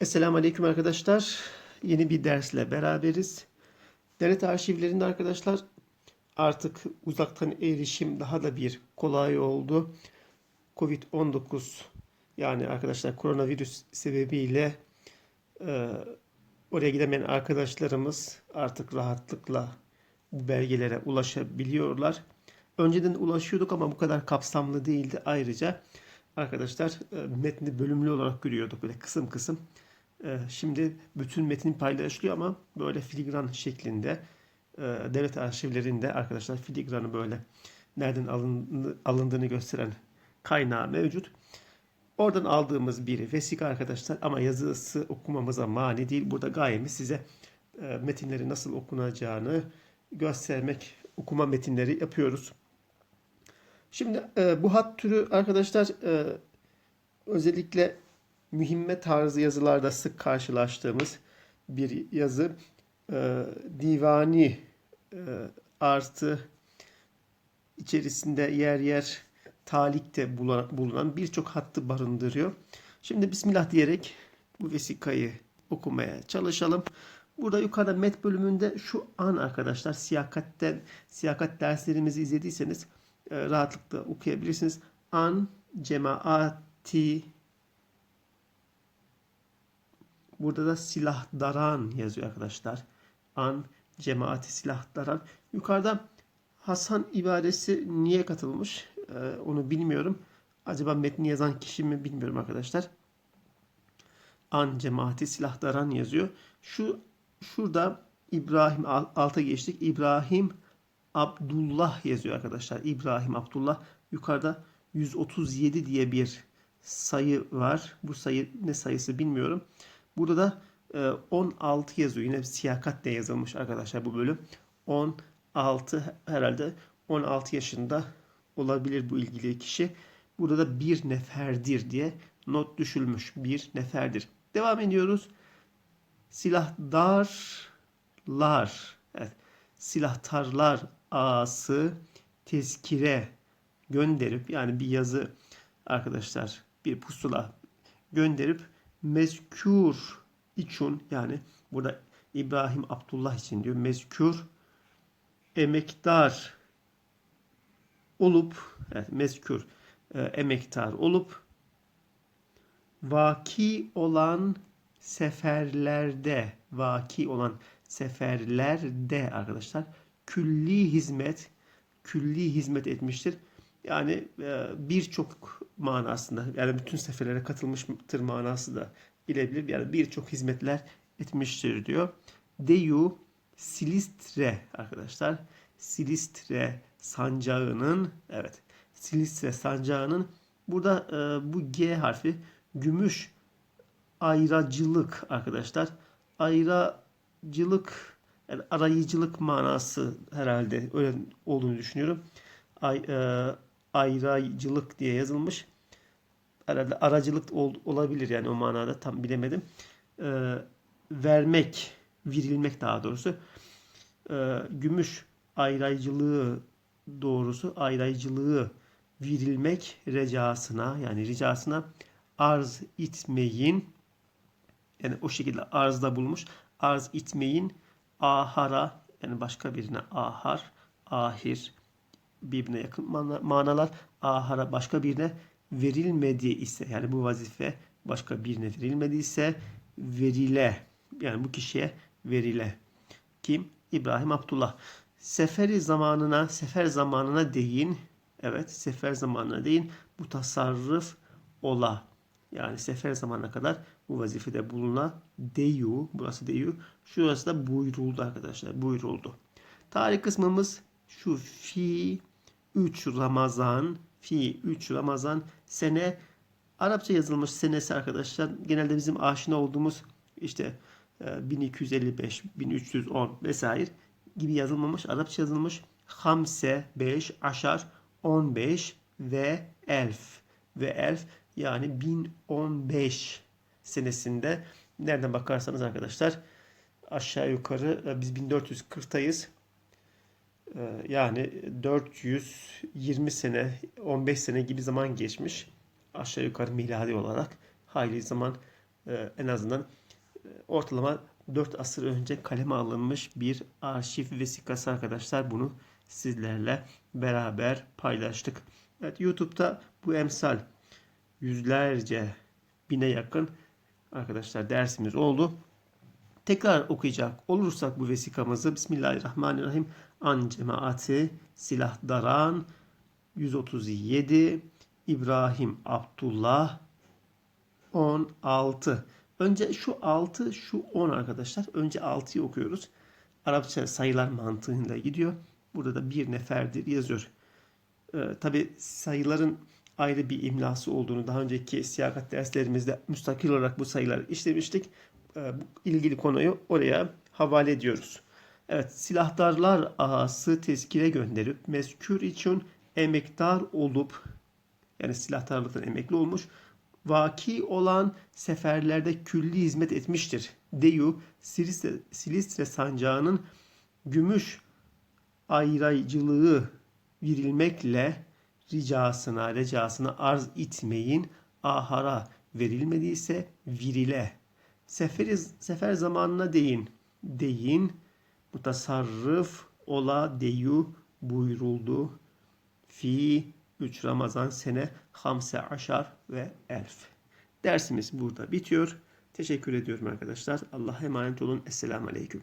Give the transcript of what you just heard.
Esselamu Aleyküm arkadaşlar. Yeni bir dersle beraberiz. Devlet arşivlerinde arkadaşlar artık uzaktan erişim daha da bir kolay oldu. Covid-19 yani arkadaşlar koronavirüs sebebiyle e, oraya gidemeyen arkadaşlarımız artık rahatlıkla bu belgelere ulaşabiliyorlar. Önceden ulaşıyorduk ama bu kadar kapsamlı değildi. Ayrıca arkadaşlar e, metni bölümlü olarak görüyorduk böyle kısım kısım. E, Şimdi bütün metin paylaşılıyor ama böyle filigran şeklinde e, devlet arşivlerinde arkadaşlar filigranı böyle nereden alındı- alındığını gösteren kaynağı mevcut. Oradan aldığımız bir vesika arkadaşlar ama yazısı okumamıza mani değil. Burada gayemiz size e, metinleri nasıl okunacağını göstermek, okuma metinleri yapıyoruz. Şimdi e, bu hat türü arkadaşlar özellikle mühimme tarzı yazılarda sık karşılaştığımız bir yazı. E, divani e, artı içerisinde yer yer talikte bulunan, birçok hattı barındırıyor. Şimdi Bismillah diyerek bu vesikayı okumaya çalışalım. Burada yukarıda met bölümünde şu an arkadaşlar siyakatten siyakat derslerimizi izlediyseniz e, rahatlıkla okuyabilirsiniz. An cemaati Burada da silahdaran yazıyor arkadaşlar. An cemaati silahdaran. Yukarıda Hasan ibaresi niye katılmış? Ee, onu bilmiyorum. Acaba metni yazan kişi mi bilmiyorum arkadaşlar. An cemaati silahdaran yazıyor. Şu şurada İbrahim al- alta geçtik. İbrahim Abdullah yazıyor arkadaşlar. İbrahim Abdullah. Yukarıda 137 diye bir sayı var. Bu sayı ne sayısı bilmiyorum. Burada da e, 16 yazıyor. Yine siyakatle yazılmış arkadaşlar bu bölüm. 16 herhalde 16 yaşında olabilir bu ilgili kişi. Burada da bir neferdir diye not düşülmüş. Bir neferdir. Devam ediyoruz. Silahdarlar. Evet. Silahtarlar ağası tezkire gönderip yani bir yazı arkadaşlar bir pusula gönderip mezkür için yani burada İbrahim Abdullah için diyor mezkür emektar olup evet, mezkür e, emektar olup vaki olan seferlerde vaki olan seferlerde arkadaşlar külli hizmet külli hizmet etmiştir. Yani e, birçok manasında yani bütün seferlere katılmıştır manası da bilebilir. Yani birçok hizmetler etmiştir diyor. Deyu Silistre arkadaşlar. Silistre sancağının evet Silistre sancağının burada e, bu G harfi gümüş ayracılık arkadaşlar. Ayracılık yani arayıcılık manası herhalde öyle olduğunu düşünüyorum. Ay, e, ayraycılık diye yazılmış. Herhalde aracılık ol, olabilir yani o manada tam bilemedim. E, vermek, virilmek daha doğrusu. E, gümüş ayraycılığı doğrusu ayraycılığı virilmek recasına yani ricasına arz itmeyin yani o şekilde arzda bulmuş. Arz itmeyin ahara yani başka birine ahar, ahir birbirine yakın mana- manalar. Ahara başka birine verilmedi ise yani bu vazife başka birine verilmediyse verile yani bu kişiye verile. Kim? İbrahim Abdullah. Seferi zamanına, sefer zamanına değin. Evet, sefer zamanına değin. Bu tasarruf ola. Yani sefer zamanına kadar bu vazifede buluna deyu. Burası deyu. Şurası da buyuruldu arkadaşlar. Buyuruldu. Tarih kısmımız şu fi 3 Ramazan fi 3 Ramazan sene Arapça yazılmış senesi arkadaşlar. Genelde bizim aşina olduğumuz işte e, 1255, 1310 vesaire gibi yazılmamış. Arapça yazılmış. Hamse 5, aşar 15 ve elf ve elf yani 1015 senesinde nereden bakarsanız arkadaşlar aşağı yukarı e, biz 1440'tayız. E, Yani 420 sene, 15 sene gibi zaman geçmiş. Aşağı yukarı miladi olarak hayli zaman e, en azından e, ortalama 4 asır önce kaleme alınmış bir arşiv vesikası arkadaşlar. Bunu sizlerle beraber paylaştık. Evet YouTube'da bu emsal yüzlerce bine yakın arkadaşlar dersimiz oldu. Tekrar okuyacak olursak bu vesikamızı Bismillahirrahmanirrahim an cemaati silah daran 137 İbrahim Abdullah 16 Önce şu 6 şu 10 arkadaşlar. Önce 6'yı okuyoruz. Arapça sayılar mantığıyla gidiyor. Burada da bir neferdir yazıyor. Ee, Tabi sayıların ayrı bir imlası olduğunu daha önceki siyakat derslerimizde müstakil olarak bu sayıları işlemiştik. Bu ilgili konuyu oraya havale ediyoruz. Evet, silahdarlar ağası tezkire gönderip mezkür için emektar olup yani silahtarlıktan emekli olmuş vaki olan seferlerde külli hizmet etmiştir. Deyu Silistre, Silistre sancağının gümüş ayraycılığı verilmekle ricasına, recasına arz itmeyin ahara verilmediyse virile. Seferi, sefer zamanına değin. Deyin mutasarrıf ola deyu buyuruldu. Fi 3 Ramazan sene hamse aşar ve elf. Dersimiz burada bitiyor. Teşekkür ediyorum arkadaşlar. Allah'a emanet olun. Esselamu Aleyküm.